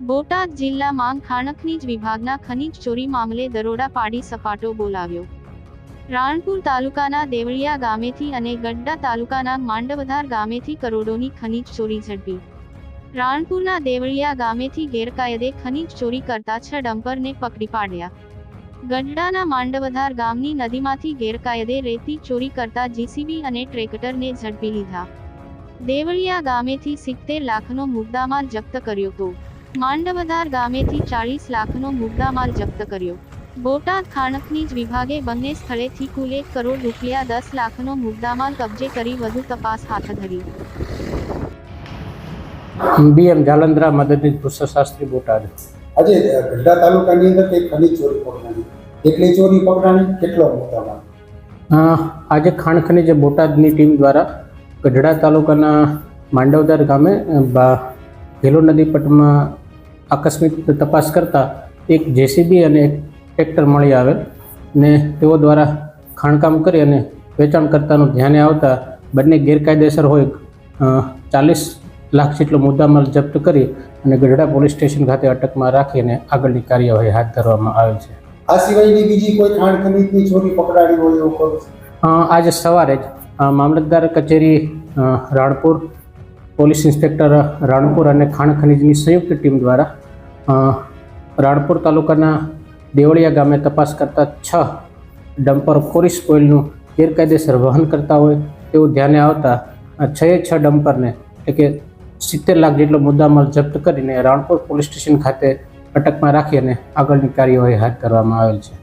બોટાદ જિલ્લામાં ખાણખનીજ વિભાગના ખનીજ ચોરી મામલે દરોડા પાડી સપાટો બોલાવ્યો. રાણપુર તાલુકાના દેવળિયા ગામેથી અને ગડ્ડા તાલુકાના માંડવધાર ગામેથી કરોડોની ખનીજ ચોરી ઝડપી. રાણપુરના દેવળિયા ગામેથી ગેરકાયદે ખનીજ ચોરી કરતા છ ડમ્પરને પકડી પાડ્યા. ગઢડાના માંડવધાર ગામની નદીમાંથી ગેરકાયદે રેતી ચોરી કરતા જીસીબી અને ટ્રેક્ટરને ઝડપી લીધા. દેવળિયા ગામેથી સિત્તેર લાખનો મુદ્દામાલ જપ્ત કર્યો તો માંડવધાર ગામેથી ચાળીસ લાખનો મુદ્દામાલ જપ્ત કર્યો. બોટાદ ખાણખનીજ વિભાગે બંને સ્થળેથી કુલ એક કરોડ રૂપિયા દસ લાખનો મુદ્દામાલ કબજે કરી વધુ તપાસ હાથ ધરી. બીએમ જાલંદરા મદદનીશ ભૂષશાસ્ત્રી બોટાદ. આજે ગઢડા તાલુકાની અંદર કઈ ખનીજ ચોરી પકડાણી? કેટલી ચોરી પકડાણી? કેટલો મુદ્દામાલ? આજે ખાણ ખનીજ બોટાદની ટીમ દ્વારા ગઢડા તાલુકાના માંડવદાર ગામે ભેલો નદી પટમાં આકસ્મિક તપાસ કરતાં એક જેસીબી અને એક ટ્રેક્ટર મળી આવે ને તેઓ દ્વારા ખાણકામ કરી અને વેચાણ કરતાનું ધ્યાને આવતા બંને ગેરકાયદેસર હોય ચાલીસ લાખ જેટલો મુદ્દામાલ જપ્ત કરી અને ગઢડા પોલીસ સ્ટેશન ખાતે અટકમાં રાખીને આગળની કાર્યવાહી હાથ ધરવામાં આવેલ છે. આ સિવાયની બીજી કોઈ ખાણ ખનીજની ચોરી પકડાડી હોય એવું કહું આજે સવારે જ મામલતદાર કચેરી રાણપુર પોલીસ ઇન્સ્પેક્ટર રાણપુર અને ખાણ ખનીજની સંયુક્ત ટીમ દ્વારા રાણપુર તાલુકાના દેવળિયા ગામે તપાસ કરતા છ ડમ્પર કોરિસ ઓઇલનું ગેરકાયદેસર વહન કરતા હોય તેવું ધ્યાને આવતા છ એ છ ડમ્પરને, એટલે કે સિત્તેર લાખ જેટલો મુદ્દામાલ જપ્ત કરીને રાણપુર પોલીસ સ્ટેશન ખાતે અટકમાં રાખી અને આગળની કાર્યવાહી હાથ ધરવામાં આવેલ છે.